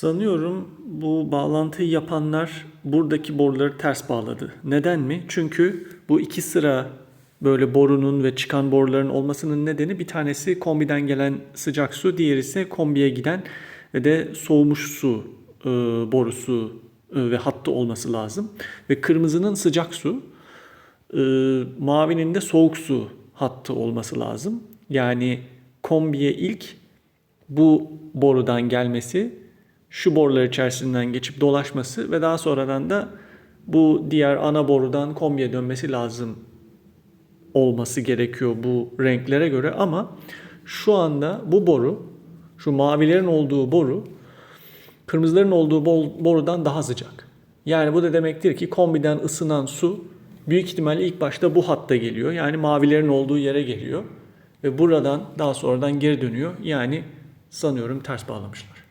Sanıyorum bu bağlantıyı yapanlar buradaki boruları ters bağladı. Neden mi? Çünkü bu iki sıra böyle borunun ve çıkan boruların olmasının nedeni bir tanesi kombiden gelen sıcak su, diğeri ise kombiye giden ve de soğumuş su e, borusu e, ve hattı olması lazım. Ve kırmızının sıcak su, e, mavinin de soğuk su hattı olması lazım. Yani kombiye ilk bu borudan gelmesi, şu borular içerisinden geçip dolaşması ve daha sonradan da bu diğer ana borudan kombiye dönmesi lazım olması gerekiyor bu renklere göre ama şu anda bu boru, şu mavilerin olduğu boru kırmızıların olduğu borudan daha sıcak. Yani bu da demektir ki kombiden ısınan su büyük ihtimalle ilk başta bu hatta geliyor. Yani mavilerin olduğu yere geliyor ve buradan daha sonradan geri dönüyor. Yani sanıyorum ters bağlamışlar.